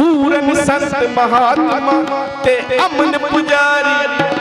ਪੂਰਨ ਸੰਤ ਮਹਾਤਮਾ ਤੇ ਅਮਨ ਪੁਜਾਰੀ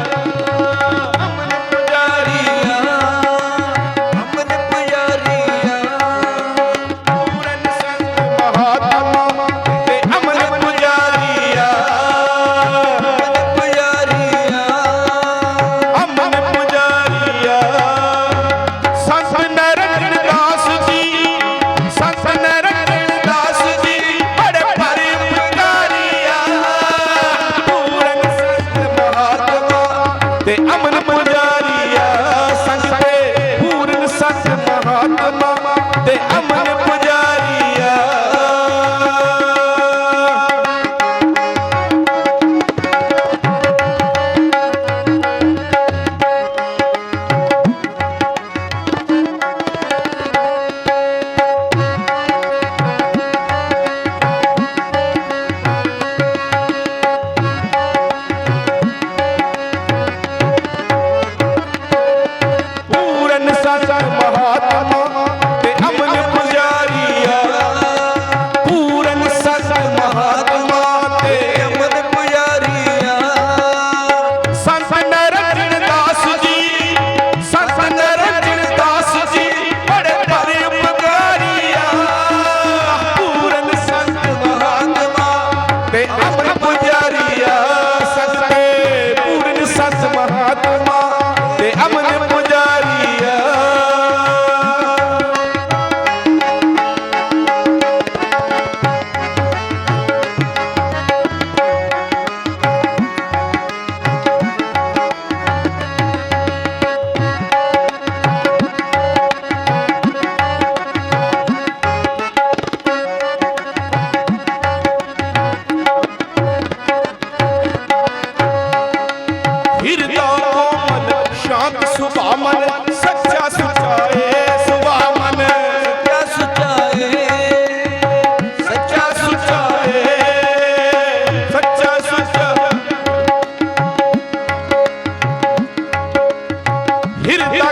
হবে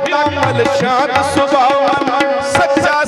ਤਨ ਮਲ ਸ਼ਾਨ ਸੁਭਾਵਨ ਸੱਚਾ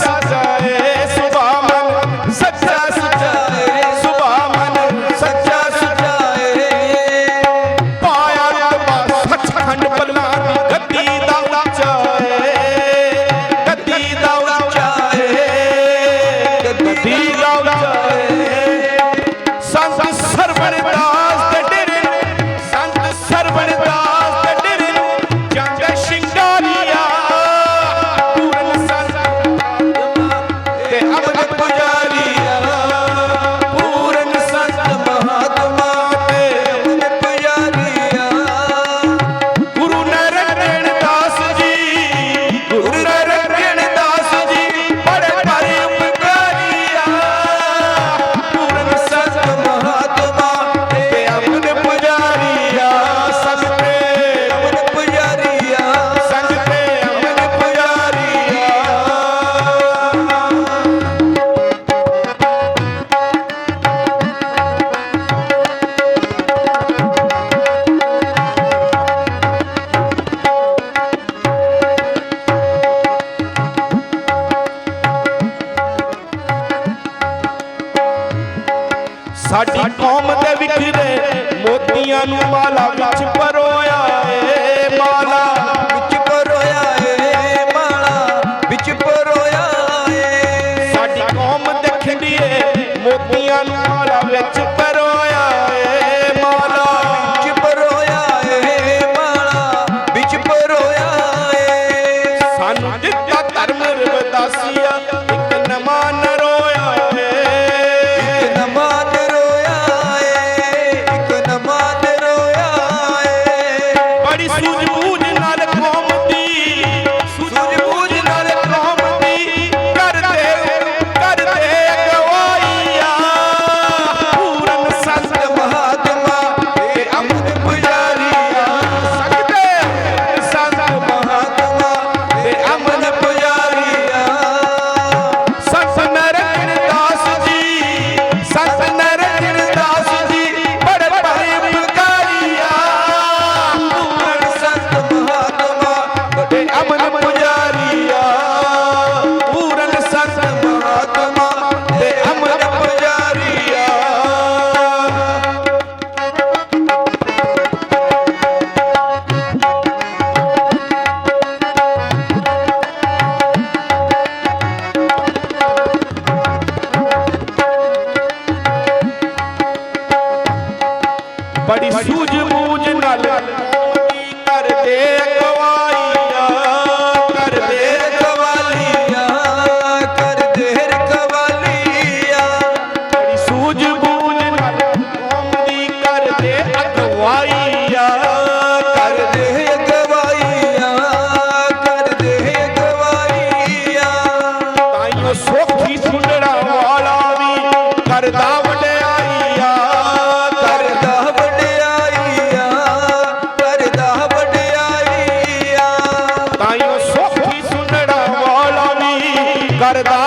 ਸਾਡੀ ਕੌਮ ਦੇ ਵਿਖਰੇ ਮੋਤੀਆਂ ਨੂੰ ਮਾਲਾ ਵਿੱਚ ਪਰ বাড়ি পর্দা